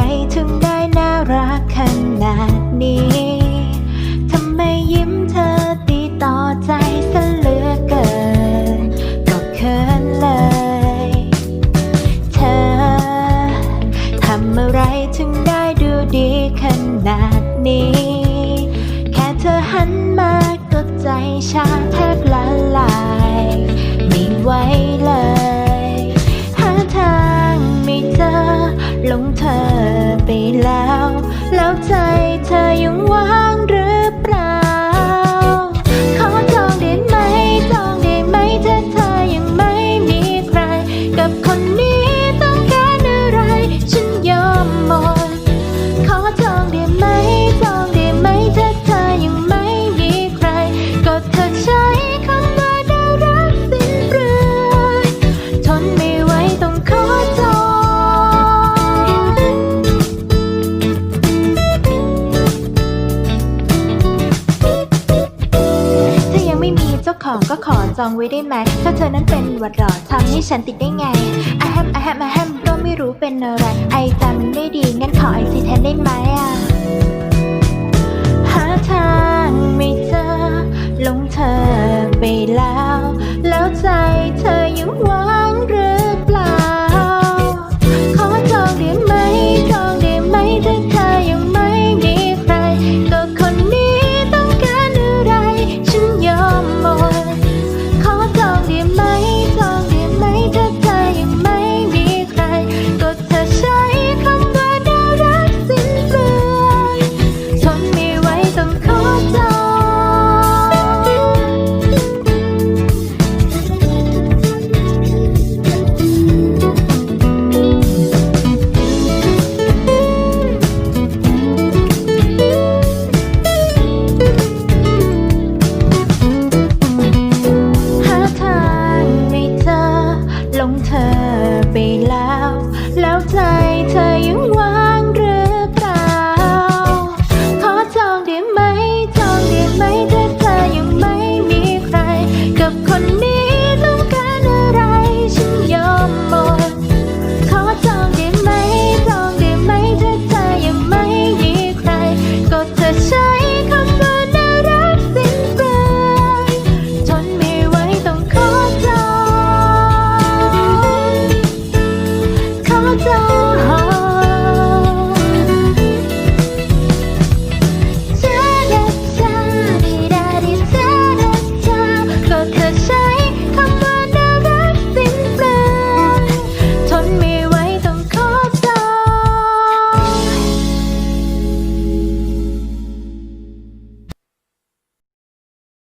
ไรถึงได้น่ารักขนาดนี้ทำไมยิ้มเธอตีต่อใจซเหลือเกินก็เขินเลย เธอทำอะไรถึงได้ดูดีขนาดนี้ แค่เธอหันมาก็ใจชาแทบละลาย ไปแล้ว แล้วใจเธอยังว่าง ของก็ขอจองไว้ได้ไหมถ้าเธอนั้นเป็นวัดหรอทำให้ฉันติดได้ไงอะแฮมอะแฮมอะแฮมก็ไม่รู้เป็นอะไร ไอจามันไม่ดีงั้นขอไอซีแทนได้ไหมอะหาเธอ